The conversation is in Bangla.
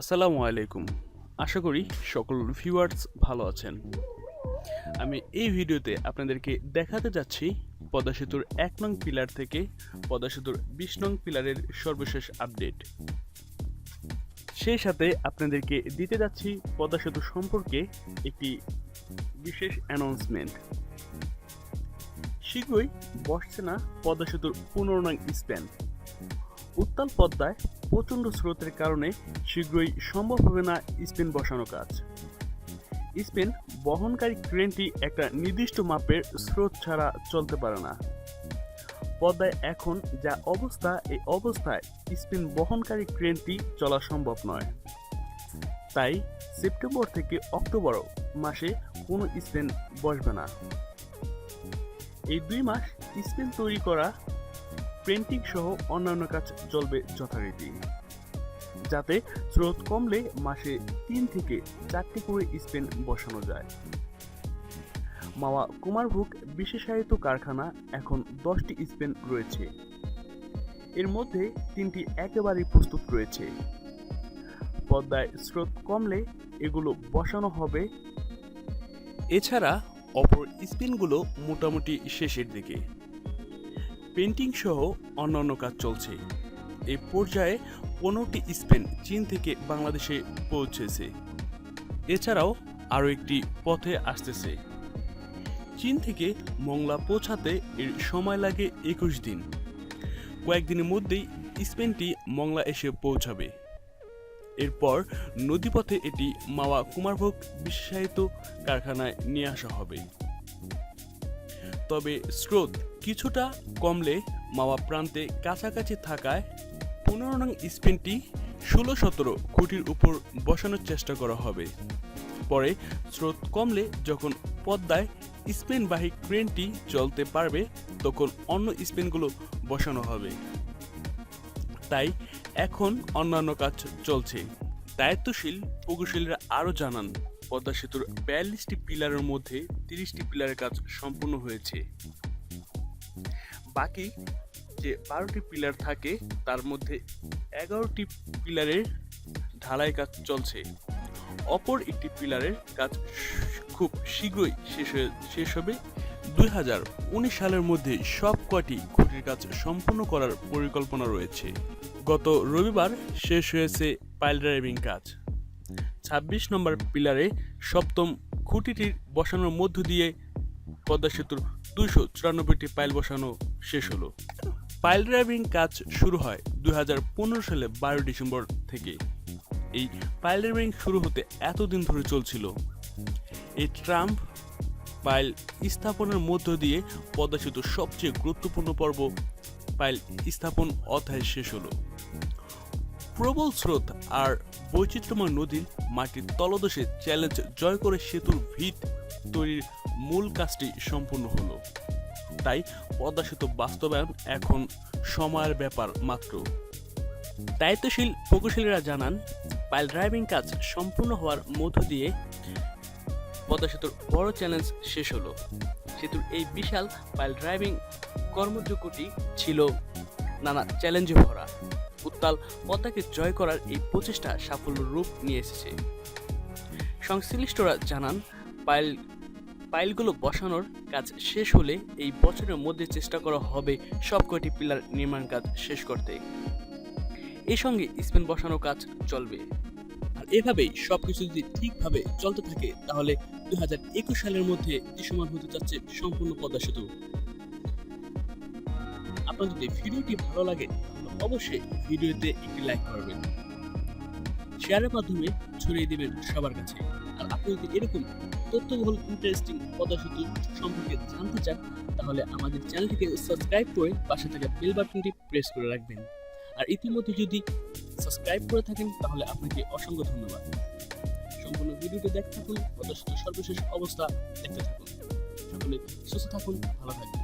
আসসালামু আলাইকুম। আশা করি সকল ভিউয়ার্স ভালো আছেন। আমি এই ভিডিওতে আপনাদেরকে দেখাতে যাচ্ছি পদ্মা সেতুর এক নং পিলার থেকে পদ্মা সেতুর বিশ নং পিলারের সর্বশেষ আপডেট। সেই সাথে আপনাদেরকে দিতে যাচ্ছি পদ্মা সেতু সম্পর্কে একটি বিশেষ অ্যানাউন্সমেন্ট শীঘ্রই বসছে না পদ্মা সেতুর পনেরো নং স্প্যান উত্তাল পদ্মায় প্রচণ্ড স্রোতের কারণে শীঘ্রই সম্ভব হবে না স্পেন বসানো কাজ। স্পেন বহনকারী ক্রেনটি একটা নির্দিষ্ট মাপের স্রোত ছাড়া চলতে পারে না। পদ্মায় এখন যা অবস্থা, এই অবস্থায় স্পেন বহনকারী ক্রেনটি চলা সম্ভব নয়। তাই সেপ্টেম্বর থেকে অক্টোবর মাসে কোনো স্পেন বসবে না। এই দুই মাস স্পেন তৈরি করা প্রিন্টিং সহ অন্যান্য কাজ চলবে যথারীতি। যাতে স্রোত কমলে মাসে তিন থেকে চারটি করে স্পেন বসানো যায়। মাওয়া কুমারভুক বিশেষায়িত কারখানা এখন দশটি স্পেন রয়েছে। এর মধ্যে তিনটি একেবারেই প্রস্তুত রয়েছে। পদ্মায় স্রোত কমলে এগুলো বসানো হবে। এছাড়া অপর স্পিনগুলো মোটামুটি শেষের দিকে। পেন্টিং সহ অন্যান্য কাজ চলছে। এই পর্যায়ে পনেরোটি স্পেন চীন থেকে বাংলাদেশে পৌঁছেছে। এছাড়াও আরও একটি পথে আসতেছে। চীন থেকে মংলা পৌঁছাতে এর সময় লাগে একুশ দিন। কয়েকদিনের মধ্যেই স্পেনটি মংলা এসে পৌঁছাবে। এরপর নদীপথে এটি মাওয়া কুমারভোগ বিশেষায়িত কারখানায় নিয়ে আসা হবে। তবে স্রোত কিছুটা কমলে মাওয়া প্রান্তে কাছাকাছি থাকায় পনেরো নং স্পেনটি ষোলো সতেরো খুঁটির উপর বসানোর চেষ্টা করা হবে। পরে স্রোত কমলে যখন পদ্মায় স্পেনবাহী ক্রেনটি চলতে পারবে, তখন অন্য স্পেনগুলো বসানো হবে। তাই এখন অন্যান্য কাজ চলছে। দায়িত্বশীল প্রকৌশলীরা আরও জানান, পদ্মা সেতুর বিয়াল্লিশটি পিলারের মধ্যে তিরিশটি পিলারের কাজ সম্পূর্ণ হয়েছে। বাকি যে বারোটি পিলার থাকে, তার মধ্যে এগারোটি পিলারের ঢালাই কাজ চলছে। অপর একটি পিলারের কাজ খুব শীঘ্রই শেষ হয়ে, শেষ হবে। দুই হাজার উনিশ সালের মধ্যে সব কয়টি খুঁটির কাজ সম্পূর্ণ করার পরিকল্পনা রয়েছে। গত রবিবার শেষ হয়েছে পাইল ড্রাইভিং কাজ। ছাব্বিশ নম্বর পিলারে সপ্তম খুঁটিটির বসানোর মধ্য দিয়ে পদ্মা সেতুর দুইশো চুরানব্বইটি পাইল বসানো শেষ হলো। পাইল ড্রাইভিং কাজ শুরু হয় দুই হাজার পনেরো সালে বারো ডিসেম্বর থেকে। এই পাইল ড্রাইভিং শুরু হতে এতদিন ধরে চলছিল। এই ট্রাম্প পাইল স্থাপনের মধ্য দিয়ে পদ্মা সবচেয়ে গুরুত্বপূর্ণ পর্ব পাইল স্থাপন অধ্যায় শেষ হলো। প্রবল স্রোত আর বৈচিত্র্যময় নদীর মাটির তলদেশে চ্যালেঞ্জ জয় করে সেতুর ভিত তৈরির মূল কাজটি সম্পূর্ণ হলো। তাই পদ্মা সেতু বাস্তবায়ন এখন সময়ের ব্যাপার মাত্র। দায়িত্বশীল প্রকৌশলীরা জানান, পাইল ড্রাইভিং কাজ সম্পূর্ণ হওয়ার মধ্য দিয়ে পদ্মা সেতুর বড় চ্যালেঞ্জ শেষ হলো। সেতুর এই বিশাল পাইল ড্রাইভিং কর্মযোগ্যটি ছিল নানা চ্যালেঞ্জে ভরা। উত্তাল পদ্মাকে জয় করার এই প্রচেষ্টা সাফল্য রূপ নিয়ে এসেছে। সংশ্লিষ্টরা জানান, পাইল পাইলগুলো বসানোর কাজ শেষ হলে এই বছরের মধ্যে চেষ্টা করা হবে সব কয়টি পিলার নির্মাণ কাজ শেষ করতে। এই সঙ্গে স্পেন বসানো কাজ চলবে। আর এভাবেই সবকিছু যদি ঠিকভাবে চলতে থাকে, তাহলে দুই হাজার একুশ সালের মধ্যে দৃশ্যমান হতে যাচ্ছে সম্পূর্ণ পদ্মা সেতু। আপনার যদি ভিডিওটি ভালো লাগে, তাহলে অবশ্যই ভিডিওতে একটি লাইক করবেন। শেয়ারের মাধ্যমে ছড়িয়ে দিবেন সবার কাছে। আর আপনি যদি এরকম তথ্যবহুল ইন্টারেস্টিং পদ্মা সম্পর্কে জানতে চান, তাহলে আমাদের চ্যানেলটিকে সাবস্ক্রাইব করে পাশে থাকা বেল বাটনটি প্রেস করে রাখবেন। আর ইতিমধ্যে যদি সাবস্ক্রাইব করে থাকেন, তাহলে আপনাকে অসংখ্য ধন্যবাদ। সম্পূর্ণ ভিডিওটি দেখতে থাকুন পদ্মা সর্বশেষ অবস্থা দেখতে থাকুন। সকলে সুস্থ থাকুন, ভালো থাকুন।